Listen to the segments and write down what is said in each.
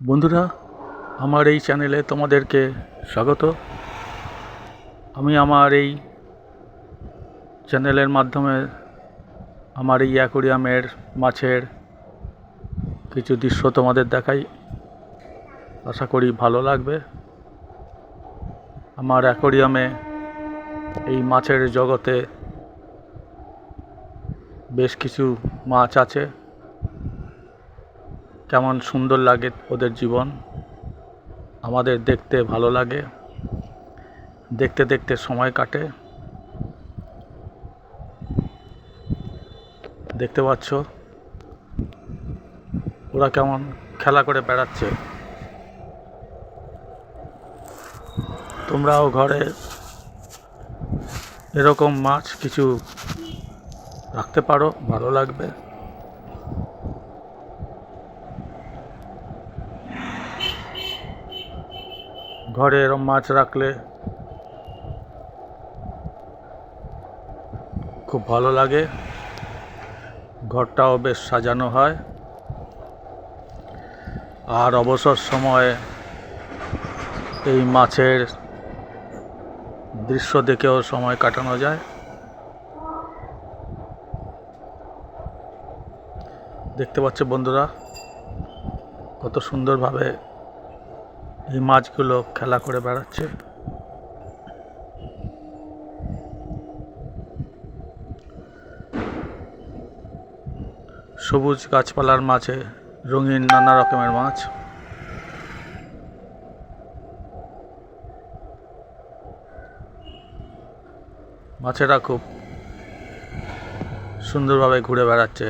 বন্ধুরা, আমার এই চ্যানেলে তোমাদেরকে স্বাগত। আমি আমার এই চ্যানেলের মাধ্যমে আমার এই অ্যাকোরিয়ামের মাছের কিছু দৃশ্য তোমাদের দেখাই। আশা করি ভালো লাগবে। আমার অ্যাকোরিয়ামে এই মাছের জগতে বেশ কিছু মাছ আছে। কেমন সুন্দর লাগে ওদের জীবন। আমাদের দেখতে ভালো লাগে। দেখতে দেখতে সময় কাটে। দেখতে পাচ্ছ? ওরা কেমন খেলা করে বেড়াচ্ছে। তোমরাও ঘরে এরকম মাছ কিছু রাখতে পারো, ভালো লাগবে। ঘরে এরম মাছ রাখলে খুব ভালো লাগে। ঘরটাও বেশ সাজানো হয়। আর অবসর সময়ে এই মাছের দৃশ্য দেখেও সময় কাটানো যায়। দেখতে পাচ্ছ বন্ধুরা, কত সুন্দরভাবে এই মাছগুলো খেলা করে বেড়াচ্ছে। সবুজ গাছপালার মাঝে রঙিন নানা রকমের মাছ। মাছেরা খুব সুন্দরভাবে ঘুরে বেড়াচ্ছে।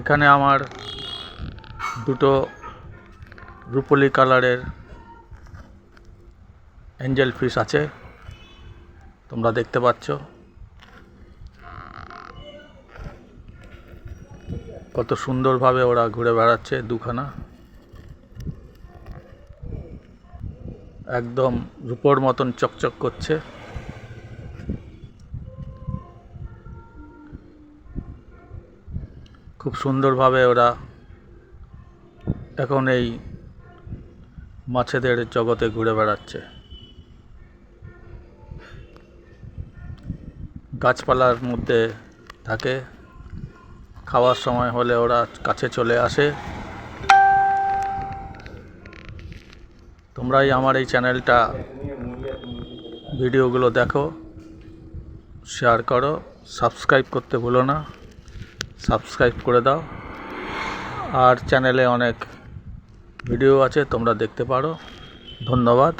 এখানে আমার দুটো রুপোলি কালারের অ্যাঞ্জেল ফিশ আছে। তোমরা দেখতে পাচ্ছ। কত সুন্দরভাবে ওরা ঘুরে বেড়াচ্ছে দুখানা। একদম রূপোর মতন চকচক করছে। খুব সুন্দরভাবে ওরা এখন এই মাছেদের জগতে ঘুরে বেড়াচ্ছে। গাছপালার মধ্যে থাকে। খাওয়ার সময় হলে ওরা কাছে চলে আসে। তোমরাই আমার এই চ্যানেলটা ভিডিওগুলো দেখো, শেয়ার করো, সাবস্ক্রাইব করতে ভুলো না, সাবস্ক্রাইব করে দাও। আর চ্যানেলে অনেক ভিডিও আছে তোমরা দেখতে পারো। ধন্যবাদ।